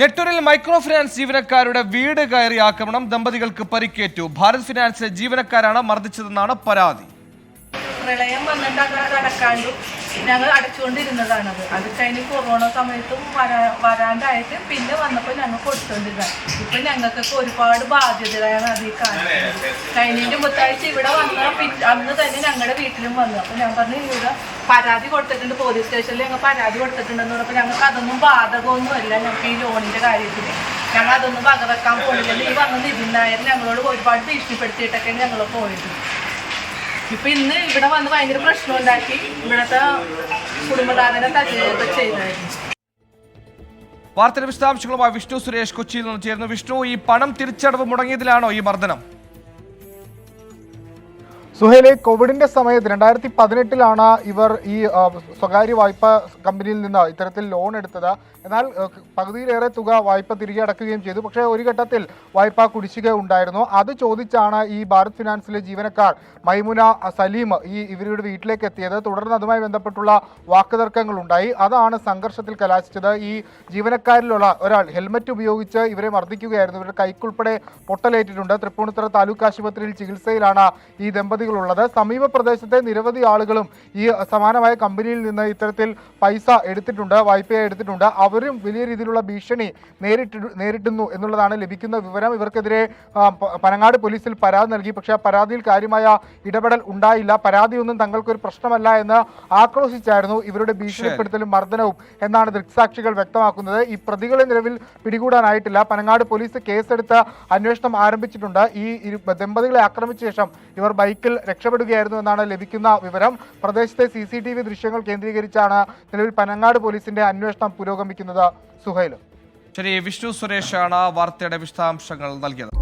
നെട്ടൂരിൽ micro finance ജീവനക്കാരുടെ വീട് കയറി ആക്രമണം ദമ്പതികൾക്ക് പരിക്കേറ്റു. ഭാരത് ഫിനാൻസിലെ ജീവനക്കാരാണ് മർദ്ദിച്ചതെന്നാണ് പരാതി. പ്രളയം വന്നിട്ട് അത് അടക്കാണ്ട് ഞങ്ങൾ അടച്ചുകൊണ്ടിരുന്നതാണത്. അത് കഴിഞ്ഞ് കൊറോണ സമയത്തും വരാ വരാണ്ടായിട്ട് പിന്നെ വന്നപ്പോൾ ഞങ്ങൾ കൊടുത്തോണ്ടിരുന്നത്. ഇപ്പൊ ഞങ്ങൾക്കൊക്കെ ഒരുപാട് ബാധ്യതകളാണ് അത് ഈ കാലത്ത്. കഴിഞ്ഞതിന്റെ മുത്താഴ്ച ഇവിടെ വന്ന അന്ന് തന്നെ ഞങ്ങളുടെ വീട്ടിലും വന്നു. അപ്പൊ ഞാൻ പറഞ്ഞു ഇവിടെ പരാതി കൊടുത്തിട്ടുണ്ട് പോലീസ് സ്റ്റേഷനിൽ ഞങ്ങൾ പരാതി കൊടുത്തിട്ടുണ്ടെന്ന് പറഞ്ഞപ്പോൾ ഞങ്ങൾക്ക് അതൊന്നും ബാധകമൊന്നുമല്ല ഞങ്ങൾക്ക് ഈ ലോണിന്റെ കാര്യത്തിന് ഞങ്ങൾ അതൊന്നും പകർക്കാൻ പോയില്ല ഈ വന്ന നിതിൻ നായർ ഞങ്ങളോട് ഒരുപാട് ഭീഷണിപ്പെടുത്തിയിട്ടൊക്കെ ഞങ്ങൾ പോയത്. ഇപ്പൊ ഇന്ന് ഇവിടെ വന്ന് ഭയങ്കര പ്രശ്നം ഉണ്ടാക്കി. ഇവിടത്തെ കുടുംബനാഥനെ തല്ലുകയൊക്കെ ചെയ്തായിരുന്നു. വാർത്തയുടെ വിശദാംശങ്ങളുമായി വിഷ്ണു സുരേഷ് കൊച്ചിയിൽ നിന്ന് ചേർന്നു വിഷ്ണു ഈ പണം തിരിച്ചടവ് മുടങ്ങിയതിലാണോ ഈ മർദ്ദനം? സുഹേലെ കോവിഡിന്റെ സമയത്ത് രണ്ടായിരത്തി പതിനെട്ടിലാണ് ഇവർ ഈ സ്വകാര്യ വായ്പ കമ്പനിയിൽ നിന്ന് ഇത്തരത്തിൽ ലോൺ എടുത്തത്. എന്നാൽ പകുതിയിലേറെ തുക വായ്പ തിരികെ അടക്കുകയും ചെയ്തു. പക്ഷേ ഒരു ഘട്ടത്തിൽ വായ്പ കുടിശ്ശിക ഉണ്ടായിരുന്നു. അത് ചോദിച്ചാണ് ഈ ഭാരത് ഫിനാൻസിലെ ജീവനക്കാർ മൈമുന സലീം ഈ ഇവരുടെ വീട്ടിലേക്ക് എത്തിയത്. തുടർന്ന് അതുമായി ബന്ധപ്പെട്ടുള്ള വാക്കുതർക്കങ്ങൾ ഉണ്ടായി. അതാണ് സംഘർഷത്തിൽ കലാശിച്ചത്. ഈ ജീവനക്കാരിലുള്ള ഒരാൾ ഹെൽമറ്റ് ഉപയോഗിച്ച് ഇവരെ മർദ്ദിക്കുകയായിരുന്നു. ഇവരുടെ കൈക്കുൾപ്പെടെ പൊട്ടലേറ്റിട്ടുണ്ട്. തൃപ്പൂണിത്തുറ താലൂക്ക് ആശുപത്രിയിൽ ചികിത്സയിലാണ് ഈ ദമ്പതികളുള്ളത് സമീപ പ്രദേശത്തെ നിരവധി ആളുകളും ഈ സമാനമായ കമ്പനിയിൽ നിന്ന് ഇത്തരത്തിൽ പൈസ എടുത്തിട്ടുണ്ട് വായ്പയായി എടുത്തിട്ടുണ്ട്. അവരും വലിയ രീതിയിലുള്ള ഭീഷണി നേരിട്ട് നേരിടുന്നു എന്നുള്ളതാണ് ലഭിക്കുന്ന വിവരം. ഇവർക്കെതിരെ പനങ്ങാട് പോലീസിൽ പരാതി നൽകി. പക്ഷേ ആ പരാതിയിൽ കാര്യമായ ഇടപെടൽ ഉണ്ടായില്ല. പരാതിയൊന്നും തങ്ങൾക്കൊരു പ്രശ്നമല്ല എന്ന് ആക്രോശിച്ചായിരുന്നു ഇവരുടെ ഭീഷണിപ്പെടുത്തലും മർദ്ദനവും എന്നാണ് ദൃക്സാക്ഷികൾ വ്യക്തമാക്കുന്നത്. ഈ പ്രതികളെ നിലവിൽ പിടികൂടാനായിട്ടില്ല. പനങ്ങാട് പോലീസ് കേസെടുത്ത് അന്വേഷണം ആരംഭിച്ചിട്ടുണ്ട്. ഈ ദമ്പതികളെ ആക്രമിച്ച ശേഷം ഇവർ രക്ഷപ്പെടുകയായിരുന്നു എന്നാണ് ലഭിക്കുന്ന വിവരം. പ്രദേശത്തെ സി സി ടി വി ദൃശ്യങ്ങൾ കേന്ദ്രീകരിച്ചാണ് നിലവിൽ പനങ്ങാട് പോലീസിന്റെ അന്വേഷണം പുരോഗമിക്കുന്നത്. സുഹൈൽ ശരി വിഷ്ണു സുരേഷാണ് വാർത്തയുടെ വിശദാംശങ്ങൾ നൽകിയത്.